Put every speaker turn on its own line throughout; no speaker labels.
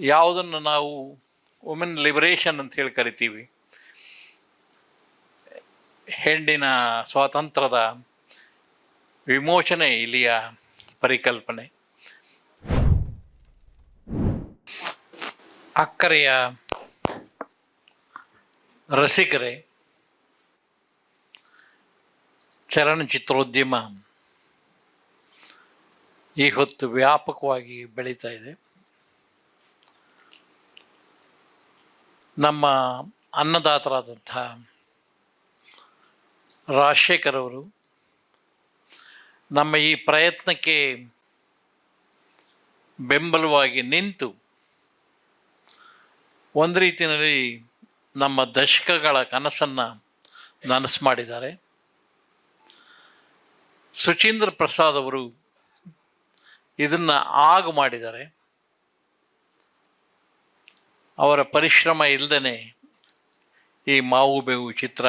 ಯಾವುದನ್ನು ನಾವು women liberation ಅಂತ ಹೇಳಿ ಕರಿತೀವಿ. ಹೆಣ್ಣಿನ ಸ್ವಾತಂತ್ರ್ಯದ ವಿಮೋಚನೆ ಇಲ್ಲಿಯ ಪರಿಕಲ್ಪನೆ. ಅಕ್ಕರೆಯ ರಸಿಕರೇ, ಚಲನಚಿತ್ರೋದ್ಯಮ ಈ ಹೊತ್ತು ವ್ಯಾಪಕವಾಗಿ ಬೆಳೀತಾ ಇದೆ. ನಮ್ಮ ಅನ್ನದಾತರಾದಂಥ ರಾಜಶೇಖರ್ ಅವರು ನಮ್ಮ ಈ ಪ್ರಯತ್ನಕ್ಕೆ ಬೆಂಬಲವಾಗಿ ನಿಂತು ಒಂದು ರೀತಿಯಲ್ಲಿ ನಮ್ಮ ದಶಕಗಳ ಕನಸನ್ನು ನನಸು ಮಾಡಿದ್ದಾರೆ. ಸುಚೀಂದ್ರ ಪ್ರಸಾದ್ ಅವರು ಇದನ್ನು ಆಗ ಮಾಡಿದ್ದಾರೆ. ಅವರ ಪರಿಶ್ರಮ ಇಲ್ಲದೇ ಈ ಮಾವು ಬೇವು ಚಿತ್ರ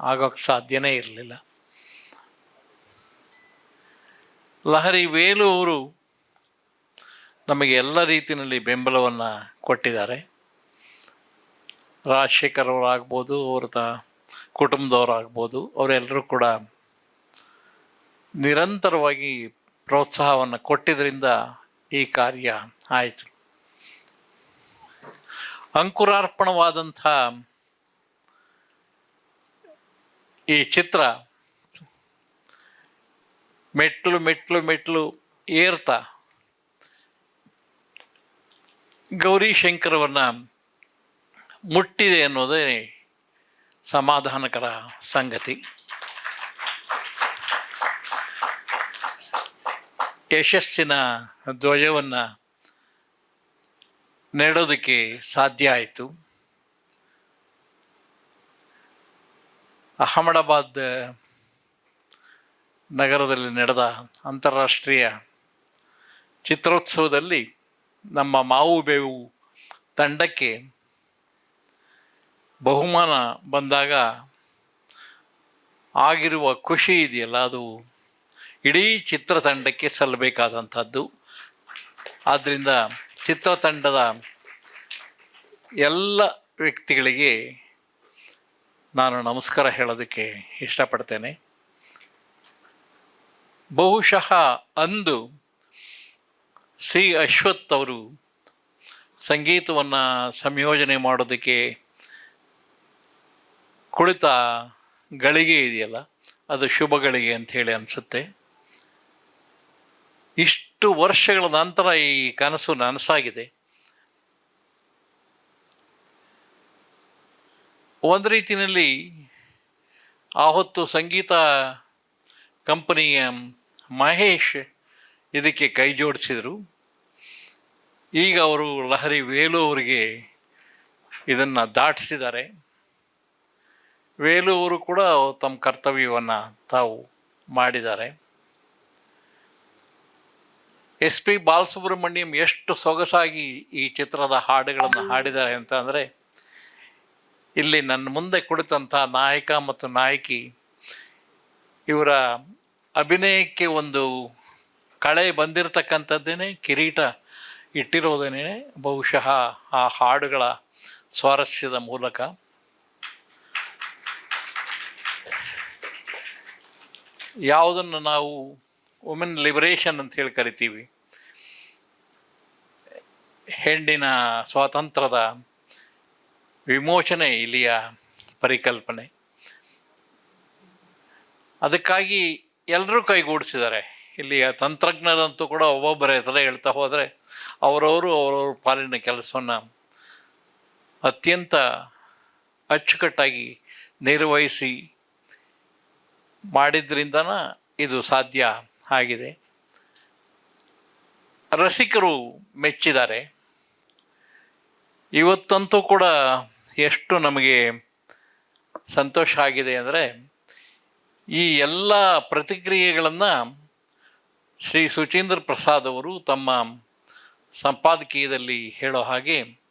ಆಗೋಕ್ಕೆ ಸಾಧ್ಯನೇ ಇರಲಿಲ್ಲ. ಲಹರಿ ವೇಲು ಅವರು ನಮಗೆ ಎಲ್ಲ ರೀತಿಯಲ್ಲಿ ಬೆಂಬಲವನ್ನು ಕೊಟ್ಟಿದ್ದಾರೆ. ರಾಜಶೇಖರ್ ಅವರಾಗ್ಬೋದು ಅವ್ರ ತ ಕುಟುಂಬದವರಾಗ್ಬೋದು ಅವರೆಲ್ಲರೂ ಕೂಡ ನಿರಂತರವಾಗಿ ಪ್ರೋತ್ಸಾಹವನ್ನು ಕೊಟ್ಟಿದ್ದರಿಂದ ಈ ಕಾರ್ಯ ಆಯಿತು. ಅಂಕುರಾರ್ಪಣವಾದಂಥ ಈ ಚಿತ್ರ ಮೆಟ್ಲು ಮೆಟ್ಲು ಮೆಟ್ಲು ಏರ್ತಾ ಗೌರಿ ಶಂಕರವನ್ನು ಮುಟ್ಟಿದೆ ಅನ್ನೋದೇ ಸಮಾಧಾನಕರ ಸಂಗತಿ. ಯಶಸ್ಸಿನ ಧ್ವಜವನ್ನು ನೆಡೋದಕ್ಕೆ ಸಾಧ್ಯ ಆಯಿತು. ಅಹಮದಾಬಾದ್ ನಗರದಲ್ಲಿ ನಡೆದ ಅಂತಾರಾಷ್ಟ್ರೀಯ ಚಿತ್ರೋತ್ಸವದಲ್ಲಿ ನಮ್ಮ ಮಾವು ಬೇವು ತಂಡಕ್ಕೆ ಬಹುಮಾನ ಬಂದಾಗ ಆಗಿರುವ ಖುಷಿ ಇದೆಯಲ್ಲ, ಅದು ಇಡೀ ಚಿತ್ರತಂಡಕ್ಕೆ ಸಲ್ಲಬೇಕಾದಂಥದ್ದು. ಆದ್ದರಿಂದ ಚಿತ್ರತಂಡದ ಎಲ್ಲ ವ್ಯಕ್ತಿಗಳಿಗೆ ನಾನು ನಮಸ್ಕಾರ ಹೇಳೋದಕ್ಕೆ ಇಷ್ಟಪಡ್ತೇನೆ. ಬಹುಶಃ ಅಂದು ಸಿ ಅಶ್ವಥ್ ಅವರು ಸಂಗೀತವನ್ನು ಸಂಯೋಜನೆ ಮಾಡೋದಕ್ಕೆ ಕುಳಿತ ಗಳಿಗೆ ಇದೆಯಲ್ಲ, ಅದು ಶುಭ ಗಳಿಗೆ ಅಂತ ಹೇಳಿ ಅನಿಸುತ್ತೆ. ಇಷ್ಟು ವರ್ಷಗಳ ನಂತರ ಈ ಕನಸು ನನಸಾಗಿದೆ. ಒಂದು ರೀತಿಯಲ್ಲಿ ಆ ಹೊತ್ತು ಸಂಗೀತ ಕಂಪನಿಯ ಮಹೇಶ್ ಇದಕ್ಕೆ ಕೈ ಜೋಡಿಸಿದರು. ಈಗ ಅವರು ಲಹರಿ ವೇಲು ಅವರಿಗೆ ಇದನ್ನು ದಾಟಿಸಿದ್ದಾರೆ. ವೇಲು ಅವರು ಕೂಡ ತಮ್ಮ ಕರ್ತವ್ಯವನ್ನು ತಾವು ಮಾಡಿದ್ದಾರೆ. ಎಸ್ ಪಿ ಬಾಲಸುಬ್ರಹ್ಮಣ್ಯಂ ಎಷ್ಟು ಸೊಗಸಾಗಿ ಈ ಚಿತ್ರದ ಹಾಡುಗಳನ್ನು ಹಾಡಿದ್ದಾರೆ ಅಂತ ಅಂದರೆ ಇಲ್ಲಿ ನನ್ನ ಮುಂದೆ ಕುಳಿತಂಥ ನಾಯಕ ಮತ್ತು ನಾಯಕಿ ಇವರ ಅಭಿನಯಕ್ಕೆ ಒಂದು ಕಳೆ ಬಂದಿರತಕ್ಕಂಥದ್ದೇನೆ, ಕಿರೀಟ ಇಟ್ಟಿರೋದೇನೆ, ಬಹುಶಃ ಆ ಹಾಡುಗಳ ಸ್ವಾರಸ್ಯದ ಮೂಲಕ. ಯಾವುದನ್ನು ನಾವು ವುಮೆನ್ ಲಿಬರೇಷನ್ ಅಂತ ಹೇಳಿ ಕರಿತೀವಿ. ಹೆಣ್ಣಿನ ಸ್ವಾತಂತ್ರ್ಯದ ವಿಮೋಚನೆ ಇಲ್ಲಿಯ ಪರಿಕಲ್ಪನೆ. ಅದಕ್ಕಾಗಿ ಎಲ್ಲರೂ ಕೈಗೂಡಿಸಿದ್ದಾರೆ. ಇಲ್ಲಿಯ ತಂತ್ರಜ್ಞರಂತೂ ಕೂಡ ಒಬ್ಬೊಬ್ಬರ ಹೆಸರೇ ಹೇಳ್ತಾ ಹೋದರೆ ಅವರವರು ಅವರವ್ರ ಪಾಲಿನ ಕೆಲಸವನ್ನು ಅತ್ಯಂತ ಅಚ್ಚುಕಟ್ಟಾಗಿ ನಿರ್ವಹಿಸಿ ಮಾಡಿದ್ರಿಂದ ಇದು ಸಾಧ್ಯ ಆಗಿದೆ. ರಸಿಕರು ಮೆಚ್ಚಿದ್ದಾರೆ. ಇವತ್ತಂತೂ ಕೂಡ ಎಷ್ಟು ನಮಗೆ ಸಂತೋಷ ಆಗಿದೆ ಅಂದರೆ ಈ ಎಲ್ಲ ಪ್ರತಿಕ್ರಿಯೆಗಳನ್ನು ಶ್ರೀ ಸುಚೀಂದ್ರ ಪ್ರಸಾದ್ ಅವರು ತಮ್ಮ ಸಂಪಾದಕೀಯದಲ್ಲಿ ಹೇಳೋ ಹಾಗೆ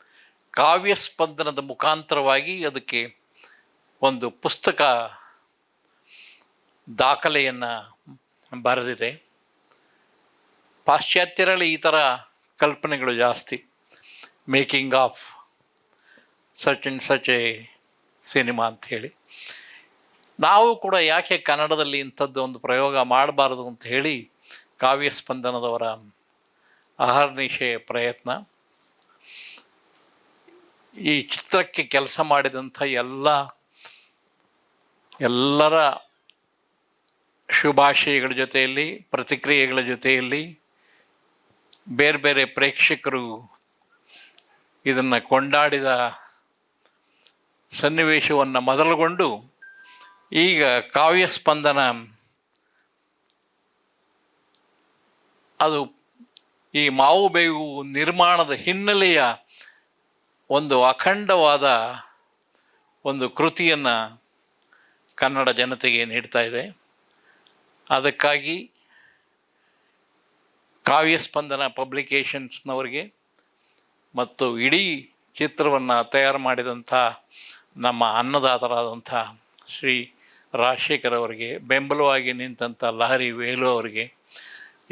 ಕಾವ್ಯ ಸ್ಪಂದನದ ಮುಖಾಂತರವಾಗಿ ಅದಕ್ಕೆ ಒಂದು ಪುಸ್ತಕ ದಾಖಲೆಯನ್ನು ಬರೆದಿದೆ. ಪಾಶ್ಚಾತ್ಯರಲ್ಲಿ ಈ ಥರ ಕಲ್ಪನೆಗಳು ಜಾಸ್ತಿ. Making of such and such a cinema ಅಂತ ಹೇಳಿ. ನಾವು ಕೂಡ ಯಾಕೆ ಕನ್ನಡದಲ್ಲಿ ಇಂಥದ್ದು ಒಂದು ಪ್ರಯೋಗ ಮಾಡಬಾರದು ಅಂತ ಹೇಳಿ ಕಾವ್ಯ ಸ್ಪಂದನದವರ ಅಹರ್ನಿಶೆ ಪ್ರಯತ್ನ. ಈ ಚಿತ್ರಕ್ಕೆ ಕೆಲಸ ಮಾಡಿದಂಥ ಎಲ್ಲ, ಎಲ್ಲರ ಶುಭಾಶಯಗಳ ಜೊತೆಯಲ್ಲಿ, ಪ್ರತಿಕ್ರಿಯೆಗಳ ಜೊತೆಯಲ್ಲಿ ಬೇರೆ ಬೇರೆ ಪ್ರೇಕ್ಷಕರು ಇದನ್ನು ಕೊಂಡಾಡಿದ ಸನ್ನಿವೇಶವನ್ನು ಮೊದಲುಗೊಂಡು ಈಗ ಕಾವ್ಯ ಸ್ಪಂದನ ಅದು ಈ ಮಾವು ಬೇವು ನಿರ್ಮಾಣದ ಹಿನ್ನೆಲೆಯ ಒಂದು ಅಖಂಡವಾದ ಒಂದು ಕೃತಿಯನ್ನು ಕನ್ನಡ ಜನತೆಗೆ ನೀಡ್ತಾ ಇದೆ. ಅದಕ್ಕಾಗಿ ಕಾವ್ಯ ಸ್ಪಂದನ ಪಬ್ಲಿಕೇಶನ್ಸ್ನವರಿಗೆ ಮತ್ತು ಇಡೀ ಚಿತ್ರವನ್ನು ತಯಾರು ಮಾಡಿದಂಥ ನಮ್ಮ ಅನ್ನದಾತರಾದಂಥ ಶ್ರೀ ರಾಜಶೇಖರ್ ಅವರಿಗೆ, ಬೆಂಬಲವಾಗಿ ನಿಂತಂಥ ಲಹರಿ ವೇಲು ಅವರಿಗೆ,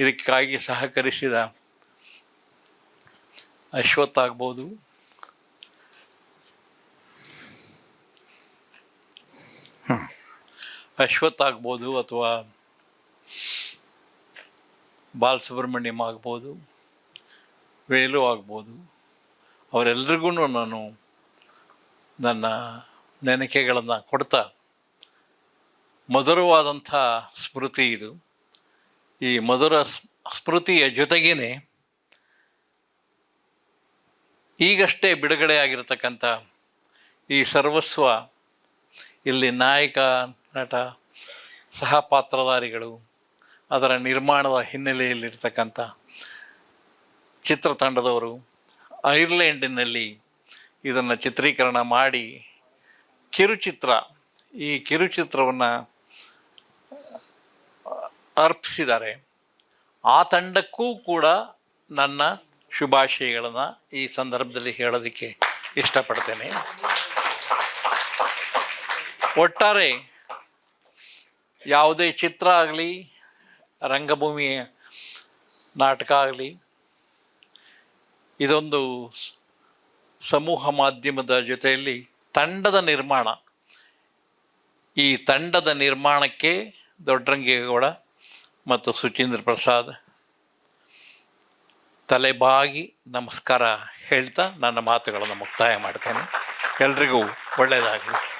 ಇದಕ್ಕಾಗಿ ಸಹಕರಿಸಿದ ಅಶ್ವಥ್ ಆಗ್ಬೋದು ಅಶ್ವತ್ ಆಗ್ಬೋದು ಅಥವಾ ಬಾಲಸುಬ್ರಹ್ಮಣ್ಯಂ ಆಗ್ಬೋದು, ವೇಲು ಆಗ್ಬೋದು. ಅವರೆಲ್ರಿಗೂ ನಾನು ನನ್ನ ನೆನಕೆಗಳನ್ನು ಕೊಡ್ತಾ ಮಧುರವಾದಂಥ ಸ್ಮೃತಿ ಇದು. ಈ ಮಧುರ ಸ್ಮೃತಿಯ ಜೊತೆಗೇ ಈಗಷ್ಟೇ ಬಿಡುಗಡೆ ಆಗಿರತಕ್ಕಂಥ ಈ ಸರ್ವಸ್ವ, ಇಲ್ಲಿ ನಾಯಕ, ನಟ ಸಹ ಪಾತ್ರಧಾರಿಗಳು ಅದರ ನಿರ್ಮಾಣದ ಹಿನ್ನೆಲೆಯಲ್ಲಿರ್ತಕ್ಕಂಥ ಚಿತ್ರತಂಡದವರು ಐರ್ಲೆಂಡಿನಲ್ಲಿ ಇದನ್ನು ಚಿತ್ರೀಕರಣ ಮಾಡಿ ಕಿರುಚಿತ್ರ, ಈ ಕಿರುಚಿತ್ರವನ್ನು ಅರ್ಪಿಸಿದ್ದಾರೆ. ಆ ತಂಡಕ್ಕೂ ಕೂಡ ನನ್ನ ಶುಭಾಶಯಗಳನ್ನು ಈ ಸಂದರ್ಭದಲ್ಲಿ ಹೇಳೋದಕ್ಕೆ ಇಷ್ಟಪಡ್ತೇನೆ. ಒಟ್ಟಾರೆ ಯಾವುದೇ ಚಿತ್ರ ಆಗಲಿ, ರಂಗಭೂಮಿಯ ನಾಟಕ ಆಗಲಿ ಇದೊಂದು ಸಮೂಹ ಮಾಧ್ಯಮದ ಜೊತೆಯಲ್ಲಿ ತಂಡದ ನಿರ್ಮಾಣ. ಈ ತಂಡದ ನಿರ್ಮಾಣಕ್ಕೆ ದೊಡ್ಡರಂಗೇಗೌಡ ಮತ್ತು ಸುಚೀಂದ್ರ ಪ್ರಸಾದ್ ತಲೆಬಾಗಿ ನಮಸ್ಕಾರ ಹೇಳ್ತಾ ನನ್ನ ಮಾತುಗಳನ್ನು ಮುಕ್ತಾಯ ಮಾಡ್ತೇನೆ. ಎಲ್ರಿಗೂ ಒಳ್ಳೆಯದಾಗಲಿ.